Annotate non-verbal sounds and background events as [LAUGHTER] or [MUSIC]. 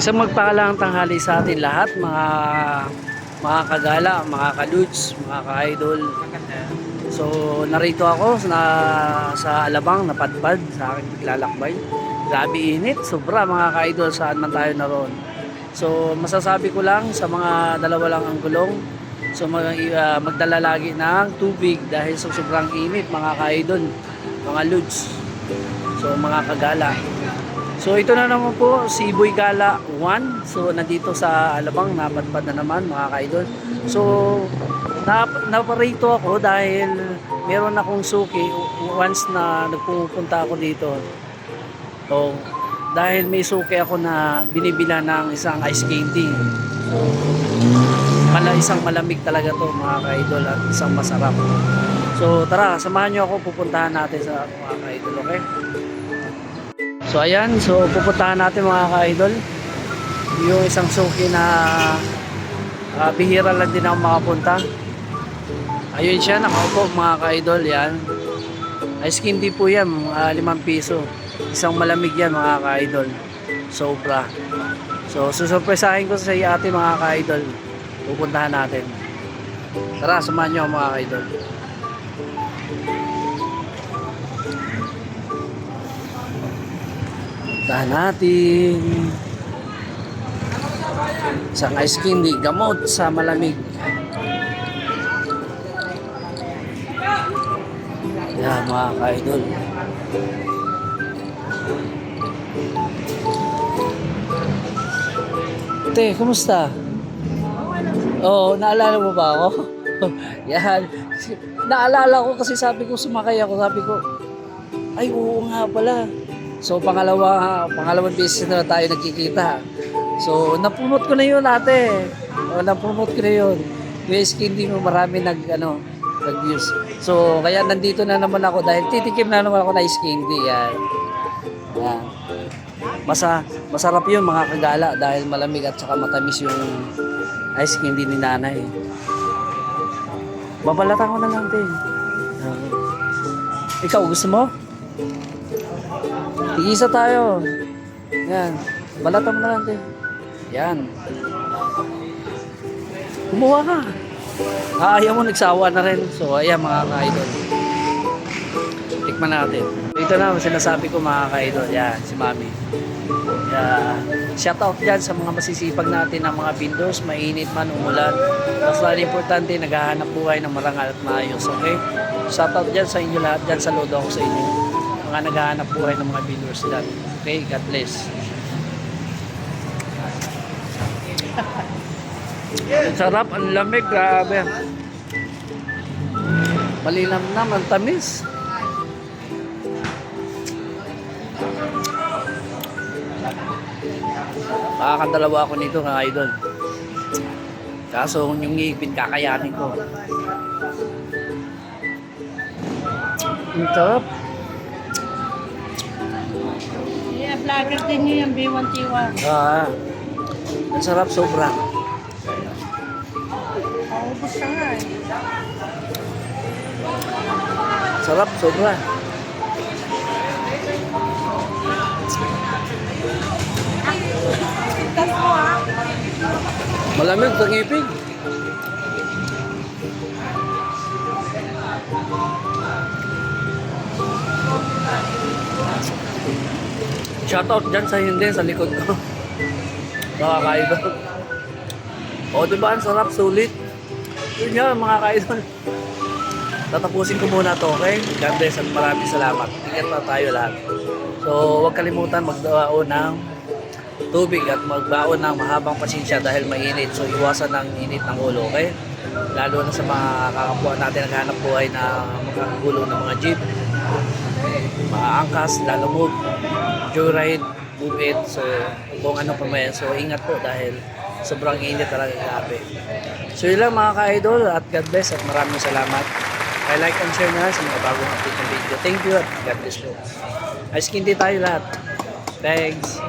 Isang magpakalang tanghali sa atin lahat, mga mga kagala, mga kaluts, mga ka-idol. So, narito ako na, sa Alabang, napadpad sa aking paglalakbay. Grabe init, sobra mga ka-idol, saan man tayo naroon. So, masasabi ko lang sa mga dalawa lang ang gulong. So, mag, uh, magdala lagi ng tubig dahil sa sobrang init mga ka-idol, mga ludes. So, mga kagala. So ito na naman po si Boy Gala 1. So nandito sa Alabang, napadpad na naman mga ka-idol. So nap naparito ako dahil meron akong suki once na nagpupunta ako dito. So dahil may suki ako na binibila ng isang ice candy. So mala isang malamig talaga to mga ka-idol at isang masarap. So tara, samahan niyo ako pupuntahan natin sa mga ka-idol, okay? So ayan, so pupuntahan natin mga ka-idol yung isang suki na ah, bihira lang din ako makapunta. Ayun siya, nakaupo mga ka-idol yan. Ice candy po yan, ah, limang piso. Isang malamig yan mga ka-idol. Sobra. So susurpresahin ko sa iyo ate mga ka-idol. Pupuntahan natin. Tara, samahan ako, mga ka-idol. Puntahan natin. Isang ice candy, gamot sa malamig. Yan mga ka-idol. Te, kumusta? Oo, naalala mo ba ako? [LAUGHS] Yan. Naalala ko kasi sabi ko sumakay ako, sabi ko, ay oo nga pala. So pangalawa, pangalawang beses na tayo nagkikita. So napunot ko na yun ate. O, napunot ko na yun. Skin din mo marami nag ano, nag-views. So kaya nandito na naman ako dahil titikim na naman ako na skin Yan. Yan. Masa, masarap yun mga kagala dahil malamig at saka matamis yung ice candy ni nanay. Babalatan ko na lang din. Ikaw, gusto mo? Tigisa tayo. Yan. Balatan mo na lang din. Yan. Kumuha ka. Ah, ayaw mo, nagsawa na rin. So, ayan mga ka-idol. Tikman natin. Ito na, sinasabi ko mga ka-idol. Yan, si Mami. Yeah. Shout out dyan sa mga masisipag natin ng mga vendors, mainit man, umulan. Basta importante, naghahanap buhay ng marangal at maayos, okay? Shout out dyan sa inyo lahat, dyan saludo ako sa inyo. Mga naghahanap buhay ng mga vendors dyan. Okay, God bless. Ang [LAUGHS] sarap, ang lamig, grabe. Malinam naman, tamis. Makakandalawa ako nito mga idol. Kaso yung ngipin kakayanin ko. Ang sarap. Vlogger din yun yung B1T1. Ah, ang sarap sobra. Maubos ka nga eh. Sarap sobra. Malamig sa ngipin. Shoutout dyan sa hindi, sa likod ko. Kaidol. O, di ba? Ang sarap, sulit. Yun nga, mga kaidol. Tatapusin ko muna to, okay? God bless at maraming salamat. Ingat na tayo lahat. So, huwag kalimutan magdaon ng tubig at magbaon ng mahabang pasensya dahil mainit. So, iwasan ng init ng ulo, okay? Lalo na sa mga kakapwa natin naghanap buhay na mga gulong ng mga jeep, mga angkas, lalamog, joyride, move it. So, kung ano pa man. So, ingat po dahil sobrang init talaga grabe. So, yun lang mga ka-idol at God bless at maraming salamat. I like and share na sa mga bagong update ng video. Thank you at God bless po. Ice candy tayo lahat. Thanks.